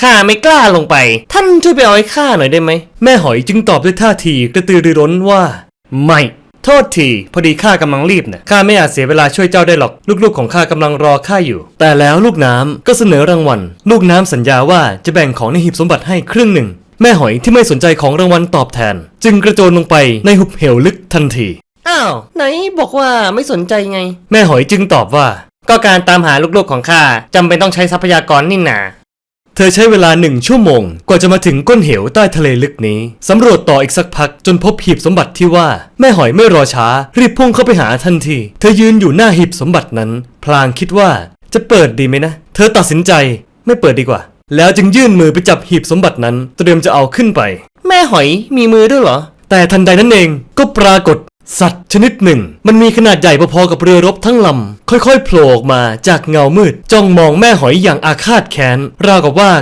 ข้าไม่กล้าลงไป ท่านช่วยไปเอาให้ข้าหน่อยได้ไหม แม่หอยจึงตอบด้วยท่าทีกระตือรือร้นว่า ไม่ โทษทีพอดีข้ากำลังรีบนะข้าไม่อาจเสียเวลาช่วยเจ้าได้หรอก ลูกๆของข้ากำลังรอข้าอยู่ แต่แล้วลูกน้ำก็เสนอรางวัล ลูกน้ำสัญญาว่าจะแบ่งของในหีบสมบัติให้ครึ่งหนึ่ง แม่หอยที่ไม่สนใจของรางวัลตอบแทน จึงกระโจนลงไปในหุบเหวลึกทันที อ้าว ไหนบอกว่าไม่สนใจไง แม่หอยจึงตอบว่า ก็การตามหาลูกๆของข้าจำเป็นต้องใช้ทรัพยากรนี่นา เธอใช้เวลาหนึ่งชั่วโมง กว่าจะมาถึงก้นเหวใต้ทะเลลึกนี้สำรวจต่ออีกสักพักจนพบหีบสมบัติที่ว่า แม่หอยไม่รอช้า รีบพุ่งเข้าไปหาทันที เธอยืนอยู่หน้าหีบสมบัตินั้น พลางคิดว่าจะเปิดดีไหมนะ เธอตัดสินใจไม่เปิดดีกว่า แล้วจึงยื่นมือไปจับหีบสมบัตินั้น เตรียมจะเอาขึ้นไป แม่หอยมีมือด้วยเหรอ แต่ทันใดนั้นเองก็ปรากฏ สัตว์ชนิดหนึ่ง มันมีขนาดใหญ่พอๆกับเรือรบทั้งลำ ค่อยๆโผล่ออกมาจากเงามืด จ้องมองแม่หอยอย่างอาฆาตแค้น ราวกับว่า